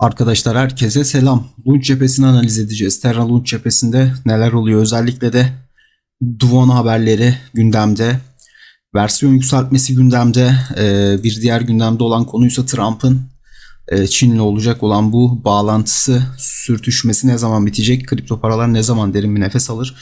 Arkadaşlar herkese selam. Launch cephesini analiz edeceğiz. Terra Launch cephesinde neler oluyor? Özellikle de Duvon haberleri gündemde. Versiyon yükseltmesi gündemde. Ee, bir diğer gündemde olan konuysa Trump'ın e, Çin'le olacak olan bu bağlantısı, sürtüşmesi ne zaman bitecek? Kripto paralar ne zaman derin bir nefes alır?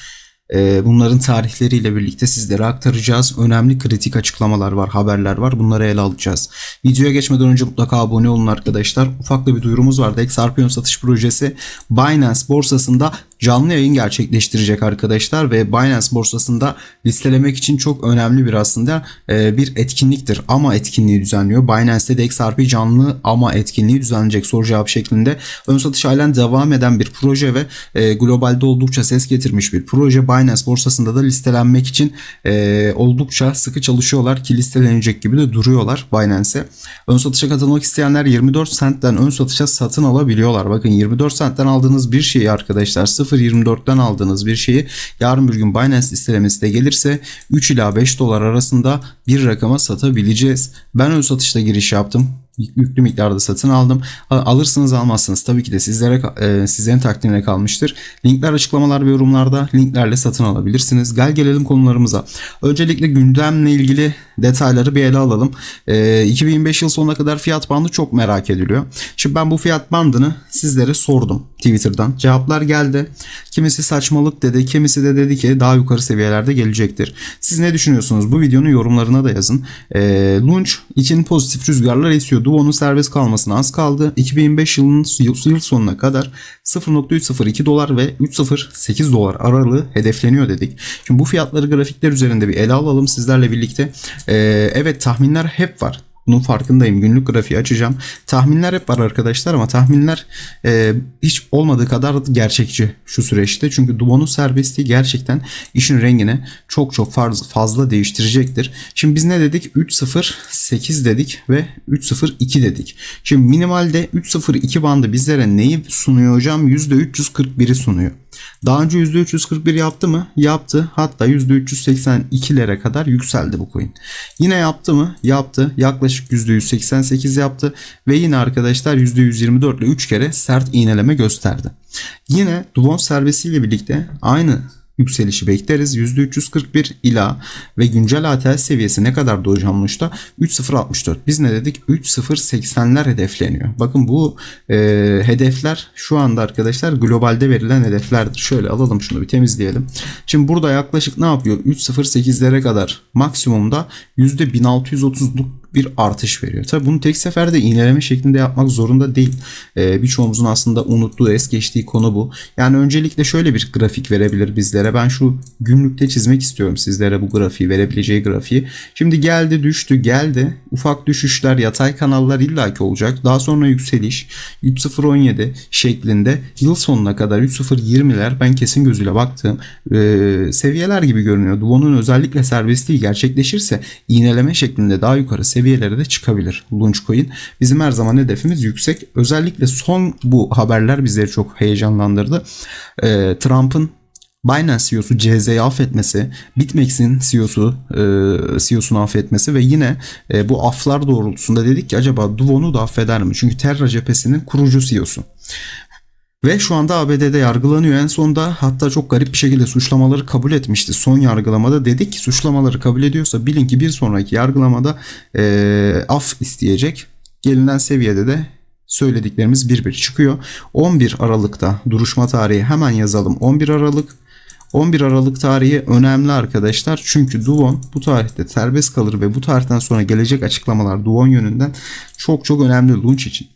Ee, Bunların tarihleriyle birlikte sizlere aktaracağız. Önemli kritik açıklamalar var, haberler var. Bunları ele alacağız. Videoya geçmeden önce mutlaka abone olun arkadaşlar. Ufak da bir duyurumuz vardı. XRP satış projesi Binance borsasında canlı yayın gerçekleştirecek arkadaşlar ve Binance borsasında listelemek için çok önemli bir aslında e, bir etkinliktir. Ama etkinliği düzenliyor. Binance'de de XRP canlı ama etkinliği düzenlenecek soru cevap şeklinde. Ön satış halen devam eden bir proje ve e, globalde oldukça ses getirmiş bir proje. Binance borsasında da listelenmek için e, oldukça sıkı çalışıyorlar ki listelenecek gibi de duruyorlar Binance'e. Ön satışa katılmak isteyenler 24 centten ön satışa satın alabiliyorlar. Bakın 24 centten aldığınız bir şeyi arkadaşlar 0.24'ten aldığınız bir şeyi yarın bir gün Binance listelemesi de gelirse 3 ila 5 dolar arasında bir rakama satabileceğiz. Ben ön satışta giriş yaptım yüklü miktarda satın aldım. Alırsınız almazsınız tabii ki de sizlere e, sizlerin takdirine kalmıştır. Linkler açıklamalar ve yorumlarda linklerle satın alabilirsiniz. Gel gelelim konularımıza. Öncelikle gündemle ilgili detayları bir ele alalım. E, 2025 yıl sonuna kadar fiyat bandı çok merak ediliyor. Şimdi ben bu fiyat bandını sizlere sordum Twitter'dan. Cevaplar geldi. Kimisi saçmalık dedi, kimisi de dedi ki daha yukarı seviyelerde gelecektir. Siz ne düşünüyorsunuz? Bu videonun yorumlarına da yazın. E, Launch için pozitif rüzgarlar esiyor. Duo'nun serbest kalmasına az kaldı. 2025 yılının yıl sonuna kadar 0.302 dolar ve 3.08 dolar aralığı hedefleniyor dedik. Şimdi bu fiyatları grafikler üzerinde bir ele alalım sizlerle birlikte. Ee, evet tahminler hep var. Bunun farkındayım. Günlük grafiği açacağım. Tahminler hep var arkadaşlar ama tahminler e, hiç olmadığı kadar gerçekçi şu süreçte. Çünkü Dubo'nun serbestliği gerçekten işin rengini çok çok fazla değiştirecektir. Şimdi biz ne dedik? 3.08 dedik ve 3.02 dedik. Şimdi minimalde 3.02 bandı bizlere neyi sunuyor hocam? %341'i sunuyor. Daha önce %341 yaptı mı? Yaptı. Hatta %382'lere kadar yükseldi bu coin. Yine yaptı mı? Yaptı. Yaklaşık %188 yaptı. Ve yine arkadaşlar %124 ile 3 kere sert iğneleme gösterdi. Yine Dubon servisiyle birlikte aynı yükselişi bekleriz. %341 ila ve güncel ATL seviyesi ne kadar Dogecoin'da 3.064. Biz ne dedik? 3.080'ler hedefleniyor. Bakın bu e, hedefler şu anda arkadaşlar globalde verilen hedeflerdir. Şöyle alalım şunu bir temizleyelim. Şimdi burada yaklaşık ne yapıyor? 3.08'lere kadar maksimumda %1630'luk bir artış veriyor. Tabi bunu tek seferde iğneleme şeklinde yapmak zorunda değil. Ee, birçoğumuzun aslında unuttuğu, es geçtiği konu bu. Yani öncelikle şöyle bir grafik verebilir bizlere. Ben şu günlükte çizmek istiyorum sizlere bu grafiği, verebileceği grafiği. Şimdi geldi, düştü, geldi. Ufak düşüşler, yatay kanallar illaki olacak. Daha sonra yükseliş 3.017 şeklinde yıl sonuna kadar 3.020'ler ben kesin gözüyle baktığım e, seviyeler gibi görünüyor. Duvo'nun özellikle serbestliği gerçekleşirse iğneleme şeklinde daha yukarı seviye seviyelere de çıkabilir Launchcoin. Bizim her zaman hedefimiz yüksek. Özellikle son bu haberler bizleri çok heyecanlandırdı. Ee, Trump'ın Binance CEO'su CZ'yi affetmesi, BitMEX'in CEO'su e, CEO'sunu affetmesi ve yine e, bu aflar doğrultusunda dedik ki acaba Duvo'nu da affeder mi? Çünkü Terra cephesinin kurucu CEO'su. Ve şu anda ABD'de yargılanıyor. En sonunda hatta çok garip bir şekilde suçlamaları kabul etmişti. Son yargılamada dedik ki suçlamaları kabul ediyorsa bilin ki bir sonraki yargılamada e, af isteyecek. Gelinen seviyede de söylediklerimiz bir bir çıkıyor. 11 Aralık'ta duruşma tarihi hemen yazalım. 11 Aralık 11 Aralık tarihi önemli arkadaşlar. Çünkü Duvon bu tarihte serbest kalır ve bu tarihten sonra gelecek açıklamalar Duvon yönünden çok çok önemli Lunch için.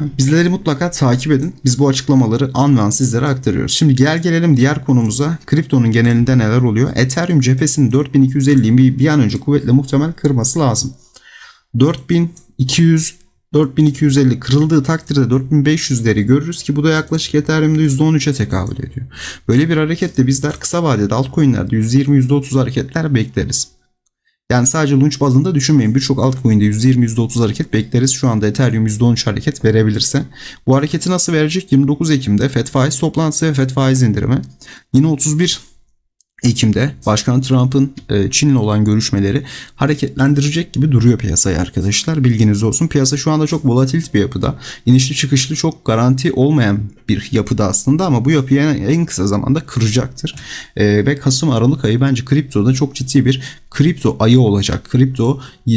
Bizleri mutlaka takip edin. Biz bu açıklamaları an ve an sizlere aktarıyoruz. Şimdi gel gelelim diğer konumuza. Kriptonun genelinde neler oluyor? Ethereum cephesinin 4250'yi bir, an önce kuvvetle muhtemel kırması lazım. 4200 4250 kırıldığı takdirde 4500'leri görürüz ki bu da yaklaşık Ethereum'da %13'e tekabül ediyor. Böyle bir hareketle bizler kısa vadede altcoin'lerde %20-%30 hareketler bekleriz. Yani sadece launch bazında düşünmeyin. Birçok altcoin'de %20-%30 hareket bekleriz. Şu anda Ethereum %13 hareket verebilirse. Bu hareketi nasıl verecek? 29 Ekim'de FED faiz toplantısı ve FED faiz indirimi. Yine 31 Ekim'de Başkan Trump'ın e, Çin'le olan görüşmeleri hareketlendirecek gibi duruyor piyasayı arkadaşlar. Bilginiz olsun. Piyasa şu anda çok volatilit bir yapıda. İnişli çıkışlı çok garanti olmayan bir yapıda aslında ama bu yapıyı en, en kısa zamanda kıracaktır. E, ve Kasım Aralık ayı bence kriptoda çok ciddi bir kripto ayı olacak. Kripto e,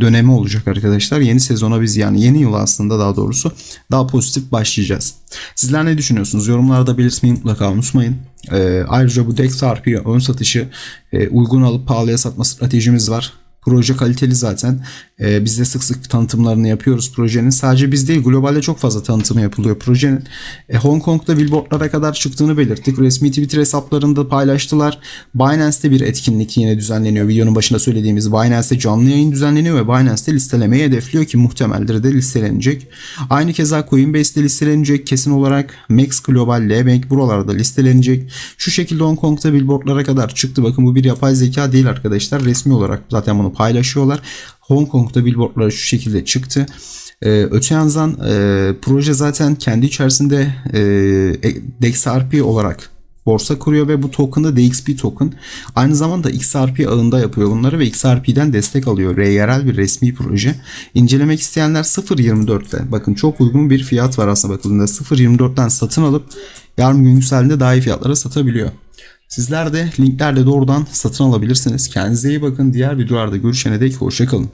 dönemi olacak arkadaşlar. Yeni sezona biz yani yeni yıl aslında daha doğrusu daha pozitif başlayacağız. Sizler ne düşünüyorsunuz? Yorumlarda belirtmeyi mutlaka unutmayın. Ee, ayrıca bu DexRP ön satışı e, uygun alıp pahalıya satma stratejimiz var. Proje kaliteli zaten. Ee, biz de sık sık tanıtımlarını yapıyoruz projenin. Sadece biz değil globalde çok fazla tanıtımı yapılıyor projenin. E, Hong Kong'da billboardlara kadar çıktığını belirttik. Resmi Twitter hesaplarında paylaştılar. Binance'te bir etkinlik yine düzenleniyor. Videonun başında söylediğimiz Binance'te canlı yayın düzenleniyor ve Binance'te listelemeyi hedefliyor ki muhtemeldir de listelenecek. Aynı keza Coinbase'de listelenecek kesin olarak. Max Global, Bank buralarda listelenecek. Şu şekilde Hong Kong'da billboardlara kadar çıktı. Bakın bu bir yapay zeka değil arkadaşlar. Resmi olarak zaten bunu paylaşıyorlar. Hong Kong'da billboardlara şu şekilde çıktı. Ee, öte yandan e, proje zaten kendi içerisinde e, DexRP olarak borsa kuruyor ve bu token da DXP token. Aynı zamanda XRP ağında yapıyor bunları ve XRP'den destek alıyor. Yerel bir resmi proje. İncelemek isteyenler 0.24'te. Bakın çok uygun bir fiyat var aslında bakıldığında. 0.24'ten satın alıp yarın gün yükseldiğinde daha iyi fiyatlara satabiliyor. Sizler de linklerle doğrudan satın alabilirsiniz. Kendinize iyi bakın. Diğer videolarda görüşene dek hoşçakalın.